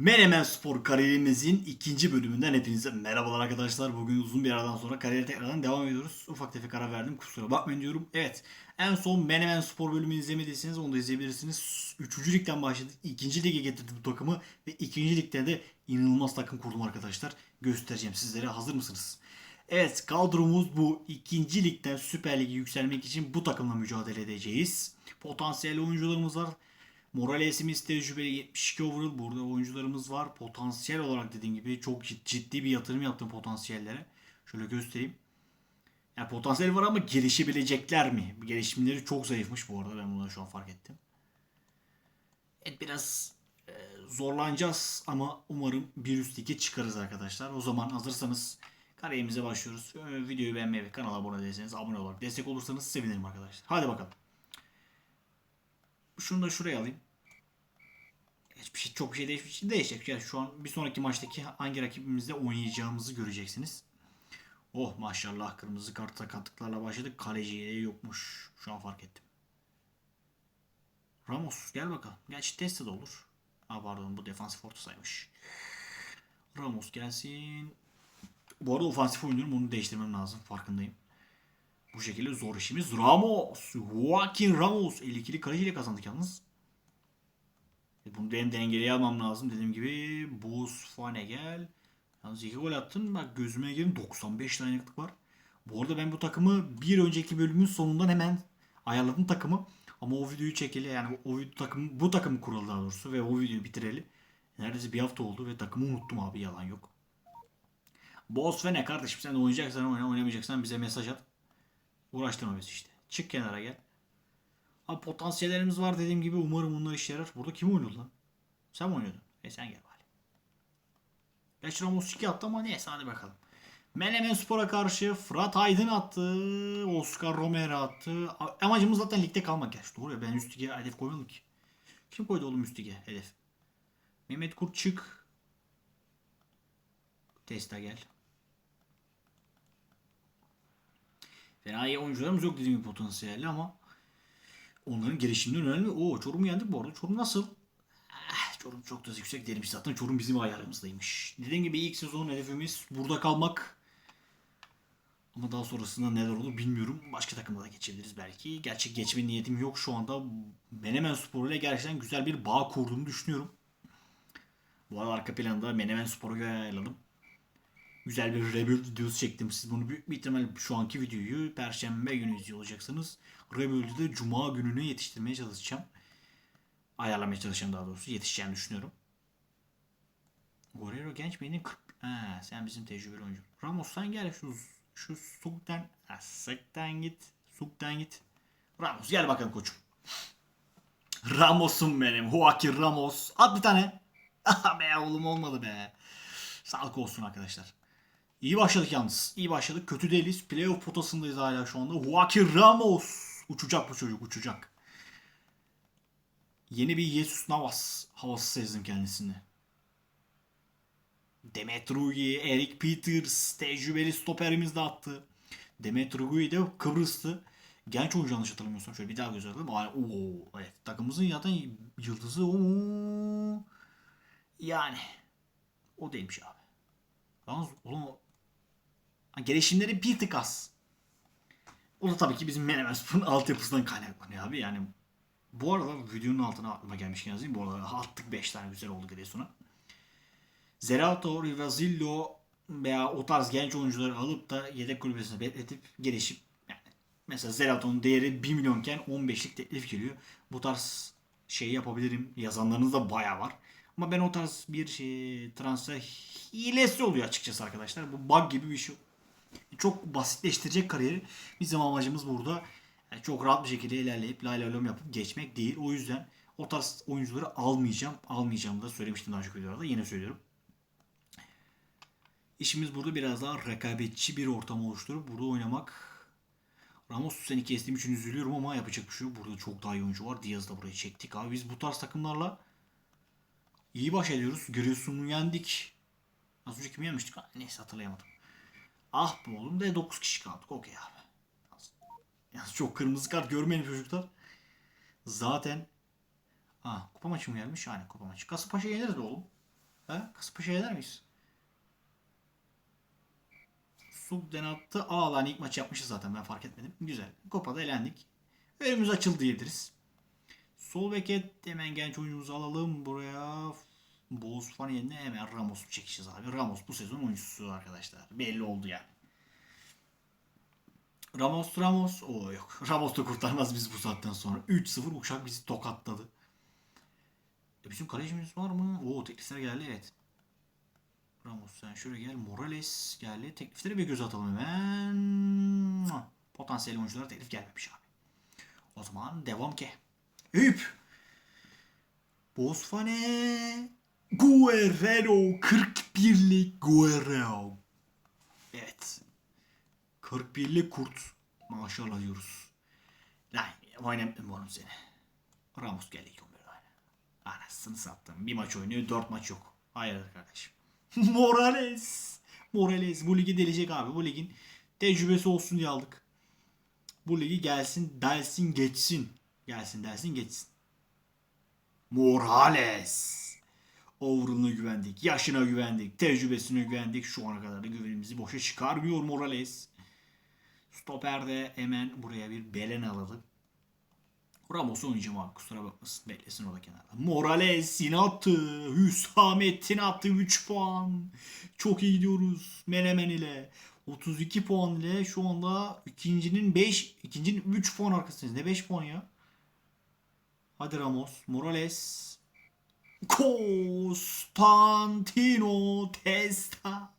Menemen Spor kariyerimizin ikinci bölümünden hepinize merhabalar arkadaşlar. Bugün uzun bir aradan sonra kariyere tekrardan devam ediyoruz. Ufak tefek ara verdim kusura bakmayın diyorum. Evet en son Menemen Spor bölümünü izlemediyseniz onu da izleyebilirsiniz. Üçüncü ligden başladık. ikinci lige getirdim bu takımı. Ve ikinci ligde de inanılmaz takım kurdum arkadaşlar. Göstereceğim sizlere. Hazır mısınız? Evet kadromuz bu. ikinci ligden Süper Lig'e yükselmek için bu takımla mücadele edeceğiz. Potansiyel oyuncularımız var. Morales'imiz tecrübeli 72 overall. Burada oyuncularımız var. Potansiyel olarak dediğim gibi çok cid- ciddi bir yatırım yaptım potansiyellere. Şöyle göstereyim. Yani potansiyel var ama gelişebilecekler mi? Gelişimleri çok zayıfmış bu arada. Ben bunu şu an fark ettim. Evet biraz e, zorlanacağız ama umarım bir üst lige çıkarız arkadaşlar. O zaman hazırsanız kariyerimize başlıyoruz. Videoyu beğenmeyi ve kanala abone değilseniz abone olarak destek olursanız sevinirim arkadaşlar. Hadi bakalım. Şunu da şuraya alayım. Hiçbir şey çok şey değişmiş. Değişecek. Yani şu an bir sonraki maçtaki hangi rakibimizle oynayacağımızı göreceksiniz. Oh maşallah kırmızı kart sakatlıklarla başladık. Kaleciye yokmuş. Şu an fark ettim. Ramos gel bakalım. Gerçi testi de olur. Ha pardon bu defansif orta saymış. Ramos gelsin. Bu arada ofansif oynuyorum onu değiştirmem lazım farkındayım. Bu şekilde zor işimiz. Ramos. Joaquin Ramos. 52'li kaleciyle kazandık yalnız. E Bunu benim dengeli almam lazım. Dediğim gibi Buz Fanegel. Yalnız iki gol attın. Bak gözüme girin 95 tane yakıtlık var. Bu arada ben bu takımı bir önceki bölümün sonundan hemen ayarladım takımı. Ama o videoyu çekeli yani o video takım bu takımı kuralı daha doğrusu ve o videoyu bitireli. Neredeyse bir hafta oldu ve takımı unuttum abi yalan yok. Boss ve ne kardeşim sen oynayacaksan oyna oynamayacaksan bize mesaj at. Uğraştırma bizi işte. Çık kenara gel. Abi potansiyellerimiz var dediğim gibi umarım bunlar işe yarar. Burada kim oynuyordu lan? Sen mi oynuyordun? E sen gel bari. Gerçi Ramos 2 attı ama neyse hadi bakalım. Menemen Spor'a karşı Fırat Aydın attı. Oscar Romero attı. Amacımız zaten ligde kalmak. Gerçi doğru ya ben üst lige hedef koymadım ki. Kim koydu oğlum üst lige hedef? Mehmet Kurt çık. Testa gel. Fena iyi oyuncularımız yok dediğim gibi potansiyelli ama onların gelişiminden önemli. Oo Çorum'u yendik bu arada. Çorum nasıl? Ah, Çorum çok da yüksek değilmiş zaten. Çorum bizim ayarımızdaymış. Dediğim gibi ilk sezon hedefimiz burada kalmak. Ama daha sonrasında neler olur bilmiyorum. Başka takımda da geçebiliriz belki. Gerçek geçme niyetim yok şu anda. Menemen Spor ile gerçekten güzel bir bağ kurduğumu düşünüyorum. Bu arada arka planda Menemen Spor'u ayarladım. Güzel bir rebuild videosu çektim. Siz bunu büyük bir ihtimal şu anki videoyu Perşembe günü izliyor olacaksınız. Rebuild'i de Cuma gününe yetiştirmeye çalışacağım. Ayarlamaya çalışacağım daha doğrusu. Yetişeceğini düşünüyorum. Guerrero genç? 40... Ha, sen bizim tecrübeli oyuncu. Ramos sen gel şu şu Suk'tan ha, git. Suk'tan git. Ramos gel bakalım koçum. Ramos'um benim. Joaquin Ramos. At bir tane. Be oğlum olmadı be. Sağlık olsun arkadaşlar. İyi başladık yalnız. İyi başladık. Kötü değiliz. Playoff potasındayız hala şu anda. Joaquin Ramos. Uçacak bu çocuk uçacak. Yeni bir Jesus Navas havası sezdim kendisinde. Demet Rugi, Eric Peters, tecrübeli stoperimiz de attı. Demet Rugi de Kıbrıs'tı. Genç oyuncu yanlış hatırlamıyorsam. Şöyle bir daha göz atalım. Oo, evet. Takımımızın zaten yıldızı o. Yani. O değilmiş abi. Yalnız oğlum gelişimleri bir tık az. O da tabii ki bizim Menemen Spor'un altyapısından kaynaklanıyor abi. Yani bu arada videonun altına aklıma gelmişken yazayım. Bu arada attık 5 tane güzel oldu Giresun'a. Zerato, Rivazillo veya o tarz genç oyuncuları alıp da yedek kulübesine bekletip gelişip yani mesela Zerato'nun değeri 1 milyonken 15'lik teklif geliyor. Bu tarz şey yapabilirim. Yazanlarınız da bayağı var. Ama ben o tarz bir şey, transfer hilesi oluyor açıkçası arkadaşlar. Bu bug gibi bir şey. Çok basitleştirecek kariyeri. Bizim amacımız burada yani çok rahat bir şekilde ilerleyip lay lay yapıp geçmek değil. O yüzden o tarz oyuncuları almayacağım. Almayacağım da söylemiştim daha önceki videolarda. Yine söylüyorum. İşimiz burada biraz daha rekabetçi bir ortam oluşturup burada oynamak. Ramos seni kestiğim için üzülüyorum ama yapacak bir şey yok. Burada çok daha iyi oyuncu var. Diaz da burayı çektik abi. Biz bu tarz takımlarla iyi baş ediyoruz. Giresun'u yendik. Az önce kimi yenmiştik? Ha, Neyse hatırlayamadım. Ah be oğlum de 9 kişi kaldık. Okey abi. Yalnız çok kırmızı kart görmeyin çocuklar. Zaten Ha, kupa maçı mı gelmiş? Aynen kupa maçı. Kasımpaşa yeniriz be oğlum. Ha? Kasımpaşa eder miyiz? Sugden attı. Aa ilk maç yapmışız zaten ben fark etmedim. Güzel. Kupada elendik. Önümüz açıldı diyebiliriz. Sol beket hemen genç oyuncumuzu alalım buraya. Boğuz falan yerine hemen Ramos'u çekeceğiz abi. Ramos bu sezon oyuncusu arkadaşlar. Belli oldu yani. Ramos Ramos. O yok. Ramos da kurtarmaz biz bu saatten sonra. 3-0 uçak bizi tokatladı. E bizim kalecimiz var mı? Oo teklifler geldi evet. Ramos sen şuraya gel. Morales geldi. Tekliflere bir göz atalım hemen. Potansiyel oyunculara teklif gelmemiş abi. O zaman devam ki. Hüp. Bosfane. Guerrero. 41'lik Guerrero. Evet. 41'lik kurt. Maşallah diyoruz. Lan oynamıyorum oğlum seni. Ramos geldi ilk 11'de oyna. Anasını sattım. Bir maç oynuyor, dört maç yok. Hayır kardeşim. Morales. Morales bu ligi delecek abi. Bu ligin tecrübesi olsun diye aldık. Bu ligi gelsin, delsin, geçsin. Gelsin, delsin, geçsin. Morales. Overall'ına güvendik, yaşına güvendik, tecrübesine güvendik. Şu ana kadar da güvenimizi boşa çıkarmıyor Morales. Stoper'de hemen buraya bir Belen alalım. Ramos oynayacağım abi kusura bakmasın. Beklesin o da kenarda. Morales yine attı. Hüsamettin attı 3 puan. Çok iyi gidiyoruz. Menemen ile. 32 puan ile şu anda ikincinin 5, ikincinin 3 puan arkasındayız. Ne 5 puan ya? Hadi Ramos. Morales. Constantino Testa.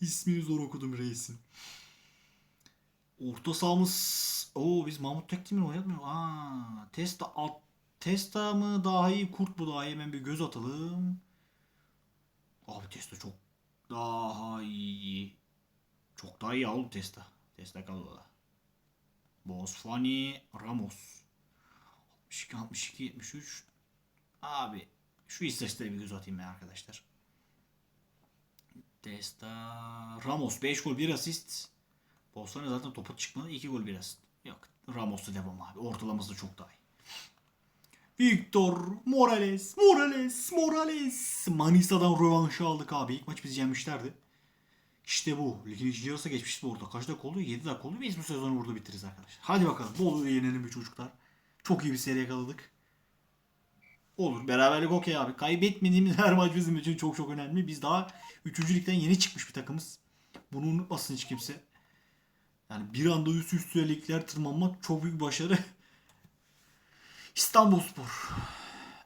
İsmini zor okudum reisin. Orta sahamız... Oo biz Mahmut Tekdemir oynatmıyor. Aa, Testa alt... Testa mı daha iyi, Kurt mu daha iyi? Hemen bir göz atalım. Abi Testa çok daha iyi. Çok daha iyi oğlum Testa. Testa kaldı. Bosfani Ramos. 62, 62, 73. Abi şu istatistiklere bir göz atayım ben arkadaşlar. Testa Ramos 5 gol 1 asist. Bosfani zaten topu çıkmadı 2 gol 1 asist. Yok Ramos'la devam abi. Ortalaması da çok daha iyi. Victor Morales, Morales, Morales. Manisa'dan rövanşı aldık abi. İlk maç bizi yenmişlerdi. İşte bu. Ligin ikinci yarısı geçmişti orada. Kaç dakika oldu? 7 dakika oldu. Biz bu sezonu burada bitiririz arkadaşlar. Hadi bakalım. Bolu yenelim bir çocuklar. Çok iyi bir seri yakaladık. Olur. Beraberlik okey abi. Kaybetmediğimiz her maç bizim için çok çok önemli. Biz daha 3. ligden yeni çıkmış bir takımız. Bunu unutmasın hiç kimse. Yani bir anda üst üste ligler tırmanmak çok büyük başarı. İstanbulspor.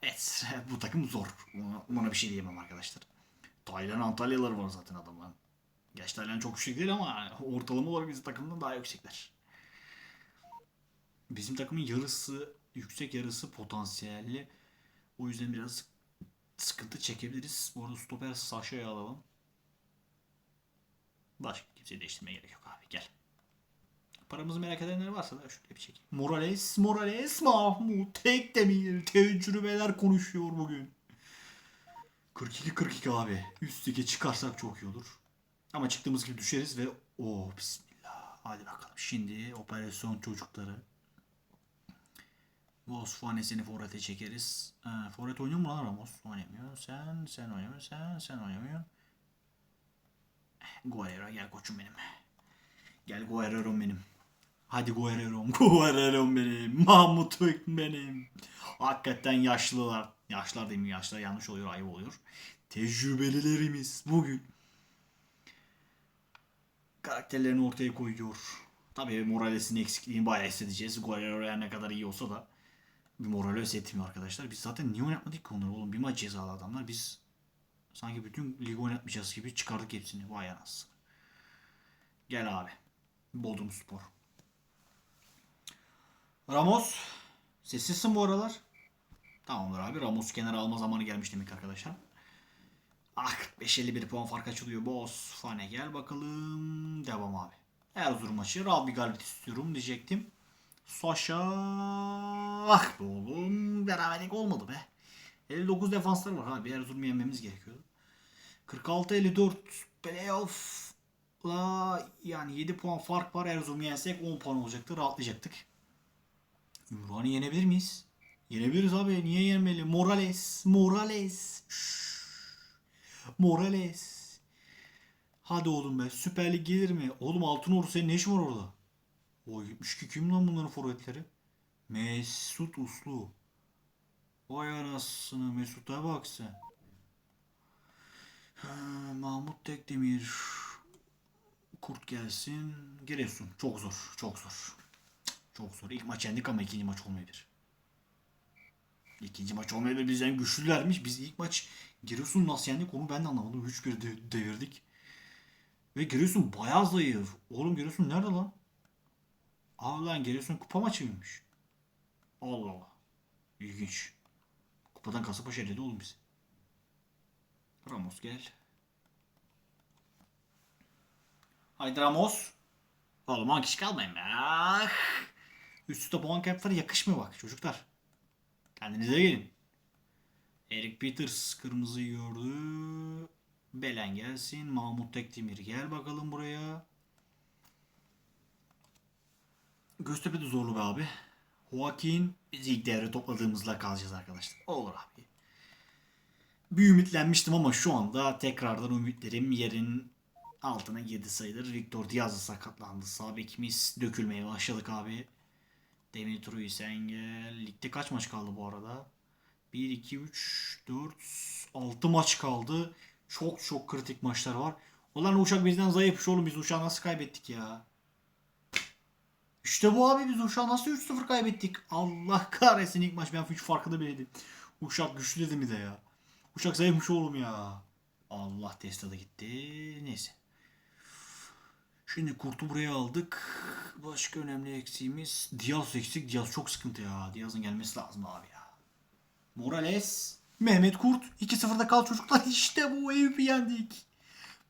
Evet bu takım zor. Buna, buna bir şey diyemem arkadaşlar. Taylan Antalyaları var zaten adamların. Gerçi Taylan çok yüksek değil ama ortalama olarak bizim takımdan daha yüksekler. Bizim takımın yarısı yüksek yarısı potansiyelli. O yüzden biraz sıkıntı çekebiliriz. Bu arada stoper Sasha'yı alalım. Başka kimseyi değiştirmeye gerek yok abi gel. Paramızı merak edenler varsa da şöyle bir çekeyim. Morales, Morales, Mahmut, Tekdemir, tecrübeler konuşuyor bugün. 42-42 abi. Üst lige çıkarsak çok iyi olur. Ama çıktığımız gibi düşeriz ve o bismillah. Hadi bakalım. Şimdi operasyon çocukları. Vosfanes'ini forvete çekeriz. Ha, forvet oynuyor mu lan Ramos? Oynamıyor. Sen, sen oynamıyorsun. Sen, sen oynamıyorsun. Guerrero gel koçum benim. Gel Guerrero'm benim. Hadi Guerrero'm. Guerrero'm benim. Mahmut'um benim. Hakikaten yaşlılar. Yaşlar değil mi? Yaşlar yanlış oluyor. Ayıp oluyor. Tecrübelilerimiz bugün karakterlerini ortaya koyuyor. Tabii Morales'in eksikliğini bayağı hissedeceğiz. Guerrero ne kadar iyi olsa da bir Morales etmiyor arkadaşlar. Biz zaten niye oynatmadık ki onları oğlum? Bir maç cezalı adamlar. Biz sanki bütün ligi oynatmayacağız gibi çıkardık hepsini. Vay anasını. Gel abi. Bodrum Spor. Ramos. Sessizsin bu aralar. Tamamdır abi. Ramos kenara alma zamanı gelmiş demek arkadaşlar. Ah 45-51 puan fark açılıyor. Boss. Fane gel bakalım. Devam abi. Erzurum maçı. Rahat bir galibiyet istiyorum diyecektim. Sasha. Be oğlum. Beraberlik olmadı be. 59 defanslar var abi. Erzurum'u yenmemiz gerekiyordu. 46-54 playoff la yani 7 puan fark var. Erzurum'u yensek 10 puan olacaktı. Rahatlayacaktık. Ümraniye yenebilir miyiz? Yenebiliriz abi. Niye yenmeli? Morales. Morales. Şşş. Morales. Hadi oğlum be. Süper Lig gelir mi? Oğlum Altınordu senin ne işin var orada? O 72 kim lan bunların forvetleri? Mesut Uslu. Vay anasını Mesut'a bak sen. Ha, Mahmut Tekdemir. Kurt gelsin. Giresun. Çok zor. Çok zor. Çok zor. İlk maç yendik ama ikinci maç olmayabilir. İkinci maç olmayabilir. Bizden güçlülermiş. Biz ilk maç Giresun nasıl yendik onu ben de anlamadım. 3-1 de- devirdik. Ve Giresun bayağı zayıf. Oğlum Giresun nerede lan? Abi lan Giresun kupa maçı mıymış? Allah Allah. İlginç. Kupadan Kasımpaşa eledi oğlum biz. Ramos gel. Haydi Ramos. Oğlum 10 kişi kalmayın be. Ah. Üst üste puan kayıpları yakışmıyor bak çocuklar. Kendinize gelin. Eric Peters kırmızıyı gördü. Belen gelsin. Mahmut Tekdemir gel bakalım buraya. Göztepe de zorlu be abi. Joaquin devre topladığımızla kalacağız arkadaşlar. Olur abi. Bir ümitlenmiştim ama şu anda tekrardan ümitlerim yerin altına girdi sayılır. Victor Diaz da sakatlandı. Sağ bekimiz dökülmeye başladık abi. Dimitri Sengel. Ligde kaç maç kaldı bu arada? 1, 2, 3, 4, 6 maç kaldı. Çok çok kritik maçlar var. Ulan Uşak bizden zayıfmış oğlum. Biz Uşak'ı nasıl kaybettik ya? İşte bu abi biz Uşak'ı nasıl 3-0 kaybettik? Allah kahretsin ilk maç ben hiç farkında bileydim. Uşak güçlü dedi mi de ya? Uşak zayıfmış oğlum ya. Allah testa da gitti. Neyse. Şimdi kurtu buraya aldık. Başka önemli eksiğimiz Diaz eksik. Diaz çok sıkıntı ya. Diaz'ın gelmesi lazım abi ya. Morales. Mehmet Kurt. 2-0'da kal çocuklar. İşte bu Eyüp'ü yendik.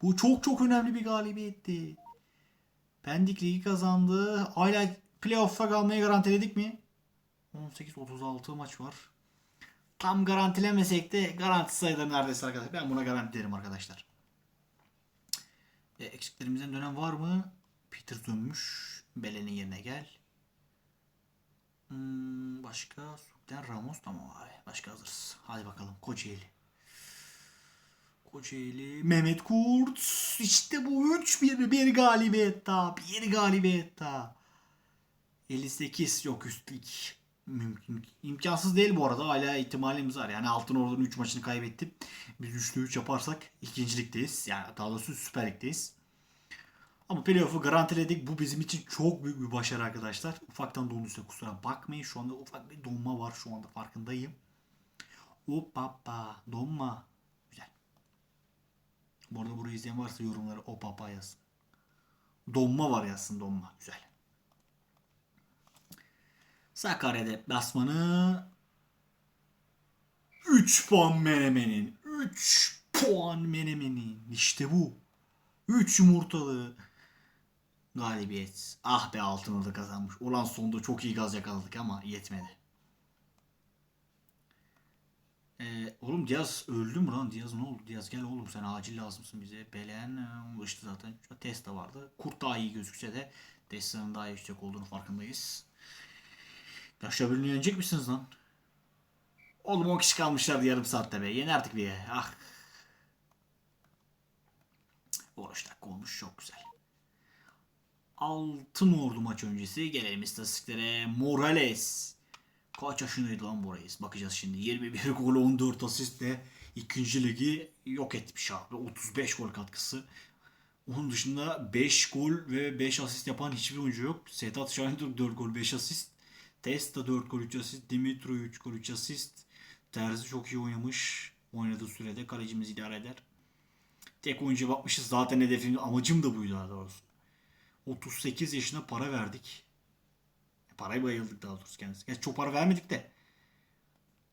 Bu çok çok önemli bir galibiyetti. Pendik ligi kazandı. Hala playoff'a kalmayı garantiledik mi? 18-36 maç var. Tam garantilemesek de garanti sayılır neredeyse arkadaşlar. Ben buna garanti derim arkadaşlar. E, eksiklerimizden dönen var mı? Peter dönmüş. Belen'in yerine gel. Hmm, başka? Sukten Ramos tamam abi. Başka hazırız. Hadi bakalım. Kocaeli. Kocaeli. Mehmet Kurt. İşte bu 3-1 bir galibiyet daha. Bir galibiyet daha. 58 yok üstlük. Mümkün. İmkansız değil bu arada. Hala ihtimalimiz var. Yani Altın Ordu'nun 3 maçını kaybettim. Biz 3'te 3 yaparsak ikincilikteyiz. Yani daha doğrusu Süper Lig'deyiz. Ama playoff'u garantiledik. Bu bizim için çok büyük bir başarı arkadaşlar. Ufaktan donduysa kusura bakmayın. Şu anda ufak bir donma var. Şu anda farkındayım. Opapa. Donma. Bu arada burayı izleyen varsa yorumlara opapa yazsın. Donma var yazsın donma. Güzel. Sakarya deplasmanı 3 puan Menemen'in. 3 puan Menemen'in. İşte bu. 3 yumurtalı galibiyet. Ah be Altınordu kazanmış. Ulan sonunda çok iyi gaz yakaladık ama yetmedi. Ee, oğlum Diaz öldü mü lan? Diaz ne oldu? Diaz gel oğlum sen acil lazımsın bize. Belen e, ulaştı zaten. Testa vardı. Kurt daha iyi gözükse de Testa'nın daha yüksek olduğunu farkındayız. Yaşa birini yenecek misiniz lan? Oğlum 10 kişi kalmışlardı yarım saatte be. Yeni artık bir. Ah. 13 dakika olmuş çok güzel. Altın Ordu maç öncesi gelelim istatistiklere. Morales. Kaç yaşındaydı lan Morales? Bakacağız şimdi. 21 gol 14 asistle ikinci ligi yok etmiş abi. 35 gol katkısı. Onun dışında 5 gol ve 5 asist yapan hiçbir oyuncu yok. Sedat Şahin 4 gol 5 asist. Testa 4 gol 3 asist. Dimitri 3 gol 3 asist. Terzi çok iyi oynamış. Oynadığı sürede kalecimiz idare eder. Tek oyuncuya bakmışız. Zaten hedefim amacım da buydu daha doğrusu. 38 yaşına para verdik. Parayı bayıldık daha doğrusu kendisi. Gerçi çok para vermedik de.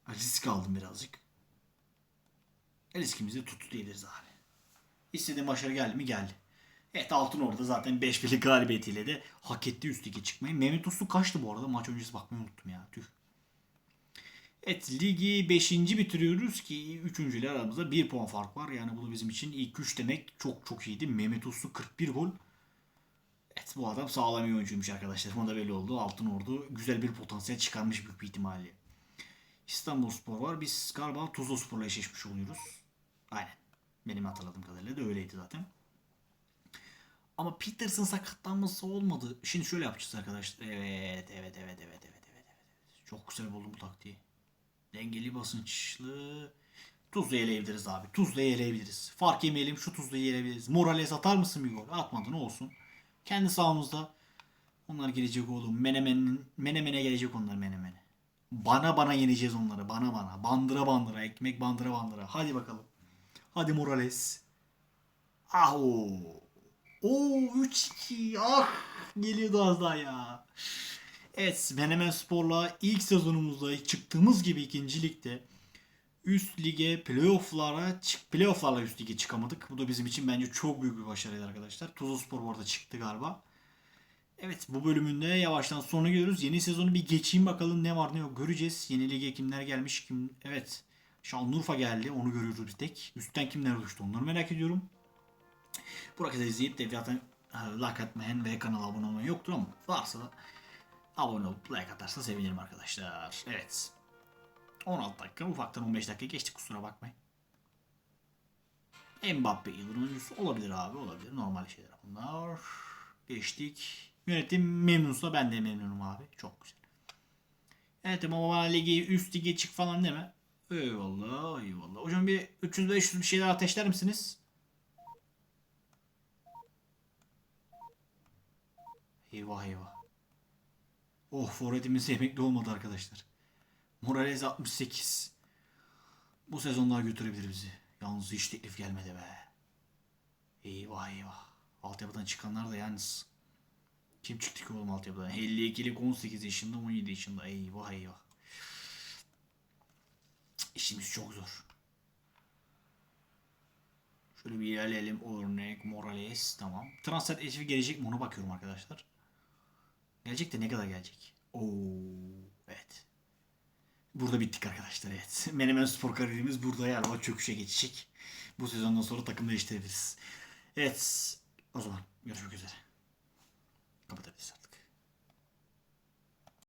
Risk aldım birazcık. E, riskimizi tuttu diyebiliriz abi. İstediğim başarı geldi mi geldi. Evet Altın orada zaten 5 birlik galibiyetiyle de hak etti üst lige çıkmayı. Mehmet Uslu kaçtı bu arada? Maç öncesi bakmayı unuttum ya. Tüh. Evet ligi 5. bitiriyoruz ki 3. ile aramızda 1 puan fark var. Yani bu bizim için ilk 3 demek çok çok iyiydi. Mehmet Uslu 41 gol. Bu adam sağlam bir oyuncuymuş arkadaşlar. Buna da belli oldu. Altın Ordu güzel bir potansiyel çıkarmış büyük bir ihtimalle. İstanbul Spor var. Biz galiba Tuzla Spor'la eşleşmiş oluyoruz. Aynen. Benim hatırladığım kadarıyla da öyleydi zaten. Ama Peterson sakatlanması olmadı. Şimdi şöyle yapacağız arkadaşlar. Evet, evet, evet, evet, evet, evet, evet. evet. Çok güzel buldum bu taktiği. Dengeli basınçlı. Tuzla eleyebiliriz abi. Tuzla eleyebiliriz. Fark yemeyelim şu tuzla eleyebiliriz. Morales atar mısın bir gol? Atmadı olsun. Kendi sahamızda. Onlar gelecek oğlum. Menemen'in Menemen'e gelecek onlar Menemen'e. Bana bana yeneceğiz onları. Bana bana. Bandıra bandıra. Ekmek bandıra bandıra. Hadi bakalım. Hadi Morales. Ah o. Oo 3-2. Ah geliyordu az daha ya. Evet Menemen Spor'la ilk sezonumuzda çıktığımız gibi ikinci ligde üst lige playoff'lara çık playoff'larla üst lige çıkamadık. Bu da bizim için bence çok büyük bir başarıydı arkadaşlar. Tuzla Spor bu arada çıktı galiba. Evet bu bölümünde yavaştan sonuna geliyoruz. Yeni sezonu bir geçeyim bakalım ne var ne yok göreceğiz. Yeni lige kimler gelmiş kim evet Şanlıurfa geldi onu görüyoruz bir tek. Üstten kimler oluştu onları merak ediyorum. Bu rakıda izleyip de zaten like atmayan ve kanala abone olmayan yoktur ama varsa da abone olup like atarsa sevinirim arkadaşlar. Evet. 16 dakika ufaktan 15 dakika geçti kusura bakmayın. Mbappe yılın oyuncusu olabilir abi olabilir normal şeyler bunlar. Geçtik. Yönetim memnunsa ben de memnunum abi. Çok güzel. Evet ama bana ligi üst lige çık falan deme. Eyvallah eyvallah. Hocam bir 300-500 bir şeyler ateşler misiniz? Eyvah eyvah. Oh forvetimiz emekli olmadı arkadaşlar. Morales 68. Bu sezon daha götürebilir bizi. Yalnız hiç teklif gelmedi be. Eyvah eyvah. Altyapıdan çıkanlar da yalnız. Kim çıktı ki oğlum altyapıdan? 52'lik 18 yaşında 17 yaşında. Eyvah eyvah. İşimiz çok zor. Şöyle bir ilerleyelim. Örnek Morales tamam. Transfer teklifi gelecek mi ona bakıyorum arkadaşlar. Gelecek de ne kadar gelecek? Oo evet. Burada bittik arkadaşlar evet. Menemen Spor kariyerimiz burada galiba çöküşe geçecek. Bu sezondan sonra takım değiştirebiliriz. Evet. O zaman görüşmek üzere. Kapatabiliriz.